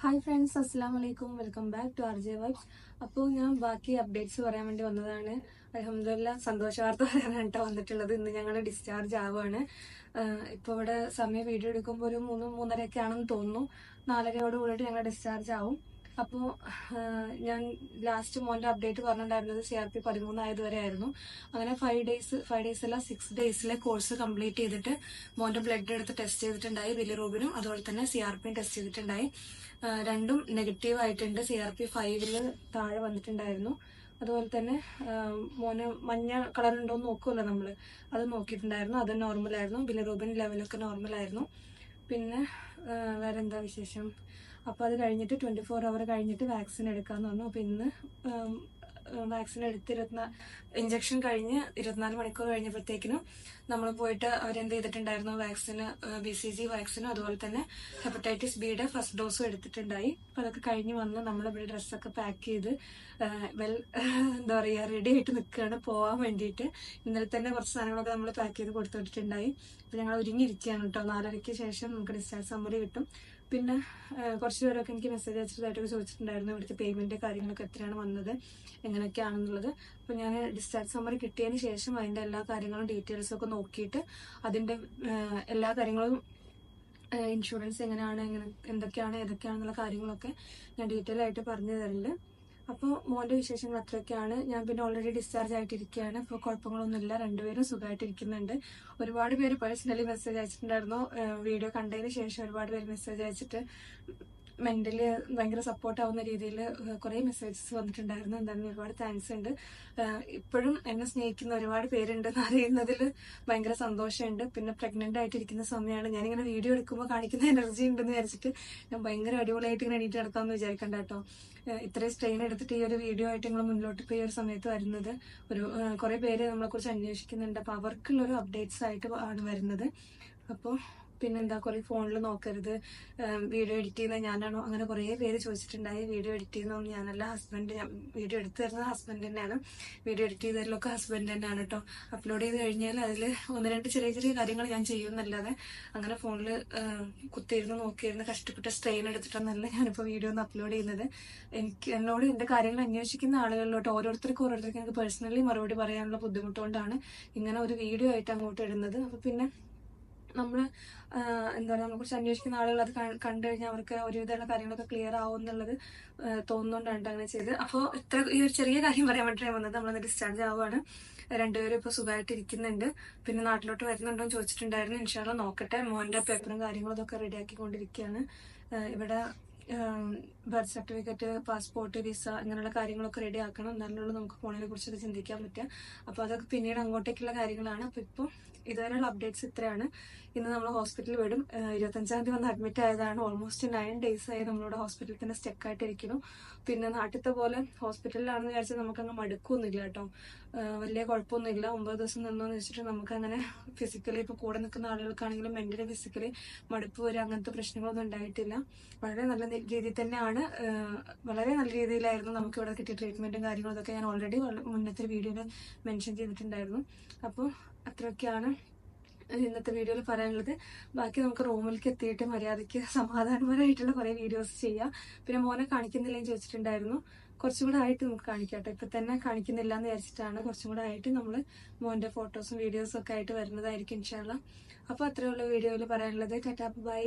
Hi friends അസ്സാം വലൈക്കും welcome back to R J vibes അപ്പോൾ ഞാൻ ബാക്കി അപ്ഡേറ്റ്സ് പറയാൻ വേണ്ടി വന്നതാണ്. അലഹമില്ല സന്തോഷ വാർത്ത പറയാനാണ് കേട്ടോ വന്നിട്ടുള്ളത്. ഇന്ന് ഞങ്ങൾ ഡിസ്ചാർജ് ആവുകയാണ് ഇപ്പോൾ ഇവിടെ സമയം വീഡിയോ എടുക്കുമ്പോൾ ഒരു മൂന്ന് മൂന്നരയൊക്കെ ആണെന്ന് തോന്നുന്നു. നാലരയോട് കൂടിയിട്ട് ഞങ്ങൾ ഡിസ്ചാർജ് ആവും. അപ്പോൾ ഞാൻ ലാസ്റ്റ് മോന്റെ അപ്ഡേറ്റ് പറഞ്ഞിട്ടുണ്ടായിരുന്നത് സി ആർ പി പതിമൂന്നായത് വരെ ആയിരുന്നു. അങ്ങനെ ഫൈവ് ഡേയ്സ് ഫൈവ് ഡേയ്സ് അല്ല സിക്സ് ഡേയ്സിലെ കോഴ്സ് കംപ്ലീറ്റ് ചെയ്തിട്ട് മോന്റെ ബ്ലഡ് എടുത്ത് ടെസ്റ്റ് ചെയ്തിട്ടുണ്ടായി ബിലിറൂബിനും അതുപോലെ തന്നെ സി ആർ പിയും ടെസ്റ്റ് ചെയ്തിട്ടുണ്ടായി. രണ്ടും നെഗറ്റീവ് ആയിട്ടുണ്ട്. സി ആർ പി ഫൈവിൽ താഴെ വന്നിട്ടുണ്ടായിരുന്നു. അതുപോലെ തന്നെ മോന് മഞ്ഞ കളർ ഉണ്ടോ എന്ന് നോക്കുമല്ലോ നമ്മൾ അത് നോക്കിയിട്ടുണ്ടായിരുന്നു. അത് നോർമലായിരുന്നു ബിലിറൂബിൻ ലെവലൊക്കെ നോർമലായിരുന്നു പിന്നെ വേറെ എന്താ വിശേഷം? അപ്പോൾ അത് കഴിഞ്ഞിട്ട് ട്വന്റി ഫോർ അവർ കഴിഞ്ഞിട്ട് വാക്സിൻ എടുക്കാമെന്ന് പറഞ്ഞു. അപ്പോൾ ഇന്ന് വാക്സിൻ എടുത്ത് ഇരുപത്തിനാ ഇഞ്ചക്ഷൻ കഴിഞ്ഞ് ഇരുപത്തിനാല് മണിക്കൂർ കഴിഞ്ഞപ്പോഴത്തേക്കിനും നമ്മൾ പോയിട്ട് അവരെന്ത് ചെയ്തിട്ടുണ്ടായിരുന്നു? വാക്സിന് ബി സി ജി വാക്സിനും അതുപോലെ തന്നെ ഹെപ്പറ്റൈറ്റിസ് ബിയുടെ ഫസ്റ്റ് ഡോസും എടുത്തിട്ടുണ്ടായി. അപ്പോൾ അതൊക്കെ കഴിഞ്ഞ് വന്ന് നമ്മൾ ഇവിടെ ഡ്രസ്സൊക്കെ പാക്ക് ചെയ്ത് വെൽ എന്താ പറയുക റെഡി ആയിട്ട് നിൽക്കുകയാണ്. പോകാൻ വേണ്ടിയിട്ട് ഇന്നലെ തന്നെ കുറച്ച് സാധനങ്ങളൊക്കെ നമ്മൾ പാക്ക് ചെയ്ത് കൊടുത്തു വിട്ടിട്ടുണ്ടായി അപ്പോൾ ഞങ്ങൾ ഒരുങ്ങിയിരിക്കുകയാണ് കേട്ടോ. നാലരയ്ക്ക് ശേഷം നമുക്ക് ഡിസ്ചാർജ് സമ്മറി കിട്ടും. പിന്നെ കുറച്ച് പേരൊക്കെ എനിക്ക് മെസ്സേജ് അയച്ചതായിട്ടൊക്കെ ചോദിച്ചിട്ടുണ്ടായിരുന്നു. ഇവിടുത്തെ പേയ്മെന്റ് കാര്യങ്ങളൊക്കെ എത്രയാണ് വന്നത് എങ്ങനെയൊക്കെയാണെന്നുള്ളത്. അപ്പോൾ ഞാൻ ഡിസ്ചാർജ് സമ്മറി കിട്ടിയതിന് ശേഷം അതിന്റെ എല്ലാ കാര്യങ്ങളും ഡീറ്റെയിൽസും ഒക്കെ നോക്കിയിട്ട് അതിന്റെ എല്ലാ കാര്യങ്ങളും ഇൻഷുറൻസ് എങ്ങനെയാണ് എങ്ങനെ എന്തൊക്കെയാണ് ഏതൊക്കെയാണെന്നുള്ള കാര്യങ്ങളൊക്കെ ഞാൻ ഡീറ്റെയിൽ ആയിട്ട് പറഞ്ഞു തരുന്നുണ്ട് അപ്പോൾ മോന്റെ വിശേഷങ്ങൾ അത്രയൊക്കെയാണ്. ഞാൻ പിന്നെ ഓൾറെഡി ഡിസ്ചാർജ് ആയിട്ടിരിക്കുകയാണ് അപ്പോൾ കുഴപ്പങ്ങളൊന്നുമില്ല. രണ്ടുപേരും സുഖമായിട്ടിരിക്കുന്നുണ്ട്. ഒരുപാട് പേര് പേഴ്സണലി മെസ്സേജ് അയച്ചിട്ടുണ്ടായിരുന്നു. വീഡിയോ കണ്ടതിന് ശേഷം ഒരുപാട് പേര് മെസ്സേജ് അയച്ചിട്ട് മെന്റലി ഭയങ്കര സപ്പോർട്ട് ആവുന്ന രീതിയിൽ കുറേ മെസ്സേജസ് വന്നിട്ടുണ്ടായിരുന്നു. എന്തായാലും ഒരുപാട് താങ്ക്സ് ഉണ്ട്. ഇപ്പോഴും എന്നെ സ്നേഹിക്കുന്ന ഒരുപാട് പേരുണ്ടെന്ന് അറിയുന്നതിൽ ഭയങ്കര സന്തോഷമുണ്ട്. പിന്നെ പ്രഗ്നന്റ് ആയിട്ടിരിക്കുന്ന സമയമാണ് ഞാനിങ്ങനെ വീഡിയോ എടുക്കുമ്പോൾ കാണിക്കുന്ന എനർജി ഉണ്ടെന്ന് വിചാരിച്ചിട്ട് ഞാൻ ഭയങ്കര അടിപൊളിയായിട്ട് ഇങ്ങനെ എണീറ്റ് നടക്കാമെന്ന് വിചാരിക്കണ്ട കേട്ടോ. ഇത്രയും സ്ട്രെയിൻ എടുത്തിട്ട് ഈ ഒരു വീഡിയോ ആയിട്ട് നിങ്ങൾ മുന്നോട്ട് പോയി ഒരു സമയത്ത് വരുന്നത് ഒരു കുറേ പേര് നമ്മളെക്കുറിച്ച് അന്വേഷിക്കുന്നുണ്ട്. അപ്പോൾ അവർക്കുള്ളൊരു അപ്ഡേറ്റ്സ് ആയിട്ട് ആണ് വരുന്നത്. അപ്പോൾ പിന്നെന്താ കുറെ ഫോണിൽ നോക്കരുത്. വീഡിയോ എഡിറ്റ് ചെയ്യുന്ന ഞാനാണോ? അങ്ങനെ കുറേ പേര് ചോദിച്ചിട്ടുണ്ടായി. വീഡിയോ എഡിറ്റ് ചെയ്യുന്നതൊന്നും ഞാനല്ല ഹസ്ബൻഡ്. വീഡിയോ എടുത്തു തരുന്നത് ഹസ്ബൻഡ് തന്നെയാണ്. വീഡിയോ എഡിറ്റ് ചെയ്തതിലൊക്കെ ഹസ്ബൻഡ് തന്നെയാണ് കേട്ടോ അപ്ലോഡ് ചെയ്ത് കഴിഞ്ഞാൽ അതിൽ ഒന്ന് രണ്ട് ചെറിയ ചെറിയ കാര്യങ്ങൾ ഞാൻ ചെയ്യുമെന്നല്ലാതെ അങ്ങനെ ഫോണിൽ കുത്തിയിരുന്ന് നോക്കിയിരുന്ന് കഷ്ടപ്പെട്ട് സ്ട്രെയിൻ എടുത്തിട്ടൊന്നല്ല ഞാനിപ്പോൾ വീഡിയോ ഒന്ന് അപ്ലോഡ് ചെയ്യുന്നത്. എനിക്ക് എന്നോട് എന്റെ കാര്യങ്ങൾ അന്വേഷിക്കുന്ന ആളുകളിലോട്ട് ഓരോരുത്തർക്കും ഓരോരുത്തർക്കും എനിക്ക് പേഴ്സണലി മറുപടി പറയാനുള്ള ബുദ്ധിമുട്ടുകൊണ്ടാണ് ഇങ്ങനെ ഒരു വീഡിയോ ആയിട്ട് അങ്ങോട്ട് ഇടുന്നത്. അപ്പോൾ പിന്നെ നമ്മൾ എന്താ പറയുക നമ്മളെക്കുറിച്ച് അന്വേഷിക്കുന്ന ആളുകൾ അത് കണ്ടു കഴിഞ്ഞാൽ അവർക്ക് ഒരുവിധമുള്ള കാര്യങ്ങളൊക്കെ ക്ലിയർ ആവും എന്നുള്ളത് തോന്നുന്നുണ്ടാണ് അങ്ങനെ ചെയ്ത് അപ്പോൾ ഇത്ര ഈ ഒരു ചെറിയ കാര്യം പറയാൻ വേണ്ടിയിട്ടാണ് വന്നത്. നമ്മളന്ന് ഡിസ്ചാർജ് ആവുകയാണ് രണ്ടുപേരും ഇപ്പോൾ സുഖമായിട്ട് ഇരിക്കുന്നുണ്ട്. പിന്നെ നാട്ടിലോട്ട് വരുന്നുണ്ടോ എന്ന് ചോദിച്ചിട്ടുണ്ടായിരുന്നു. ഇൻഷാല്ല നോക്കട്ടെ. മോന്റെ പേപ്പറും കാര്യങ്ങളും അതൊക്കെ റെഡിയാക്കിക്കൊണ്ടിരിക്കുകയാണ് ഇവിടെ ബർത്ത് സർട്ടിഫിക്കറ്റ് പാസ്പോർട്ട് വിസ അങ്ങനെയുള്ള കാര്യങ്ങളൊക്കെ റെഡി ആക്കണം. എന്നാലുള്ളൂ നമുക്ക് ഫോണിനെ കുറിച്ചൊക്കെ ചിന്തിക്കാൻ പറ്റുക. അപ്പോൾ അതൊക്കെ പിന്നീട് അങ്ങോട്ടേക്കുള്ള കാര്യങ്ങളാണ്. അപ്പോൾ ഇപ്പോൾ ഇതുവരെയുള്ള അപ്ഡേറ്റ്സ് ഇത്രയാണ്. ഇന്ന് നമ്മൾ ഹോസ്പിറ്റലിൽ വിടും. ഇരുപത്തഞ്ചാം തീയതി വന്ന് അഡ്മിറ്റ് ആയതാണ്. ഓൾമോസ്റ്റ് നയൻ ഡേയ്സ് ആയി നമ്മളിവിടെ ഹോസ്പിറ്റലിൽ തന്നെ സ്റ്റെക്ക് ആയിട്ടിരിക്കുന്നു. പിന്നെ നാട്ടിലത്തെ പോലെ ഹോസ്പിറ്റലിലാണെന്ന് വിചാരിച്ചാൽ നമുക്കങ്ങ് മടുക്കൊന്നുമില്ല കേട്ടോ. വലിയ കുഴപ്പമൊന്നുമില്ല. ഒമ്പത് ദിവസം നിന്നോന്ന് വെച്ചിട്ട് നമുക്കങ്ങനെ ഫിസിക്കലി ഇപ്പോൾ കൂടെ നിൽക്കുന്ന ആളുകൾക്കാണെങ്കിലും മെന്റലി ഫിസിക്കലി മടുപ്പ് വരെ അങ്ങനത്തെ പ്രശ്നങ്ങളൊന്നും ഉണ്ടായിട്ടില്ല. വളരെ നല്ല രീതിയിൽ തന്നെയാണ് വളരെ നല്ല രീതിയിലായിരുന്നു നമുക്ക് ഇവിടെ കിട്ടിയ ട്രീറ്റ്മെന്റും കാര്യങ്ങളും അതൊക്കെ ഞാൻ ഓൾറെഡി മുന്നത്തെ വീഡിയോയിൽ മെൻഷൻ ചെയ്തിട്ടുണ്ടായിരുന്നു. അപ്പോൾ അത്രയൊക്കെയാണ് ഇന്നത്തെ വീഡിയോയിൽ പറയാനുള്ളത്. ബാക്കി നമുക്ക് റൂമിലേക്ക് എത്തിയിട്ട് മര്യാദയ്ക്ക് സമാധാനപരമായിട്ടുള്ള കുറേ വീഡിയോസ് ചെയ്യാം. പിന്നെ മോനെ കാണിക്കുന്നില്ലെന്ന് ചോദിച്ചിട്ടുണ്ടായിരുന്നു. കുറച്ചും കൂടെ ആയിട്ട് നമുക്ക് കാണിക്കാം കേട്ടോ ഇപ്പം തന്നെ കാണിക്കുന്നില്ല എന്ന് വിചാരിച്ചിട്ടാണ് കുറച്ചും കൂടെ ആയിട്ട് നമ്മൾ മോന്റെ ഫോട്ടോസും വീഡിയോസും ഒക്കെ ആയിട്ട് വരുന്നതായിരിക്കും ഇൻഷാല്ല അപ്പോൾ അത്രയുള്ള വീഡിയോയിൽ പറയാനുള്ളത്. Tata bye.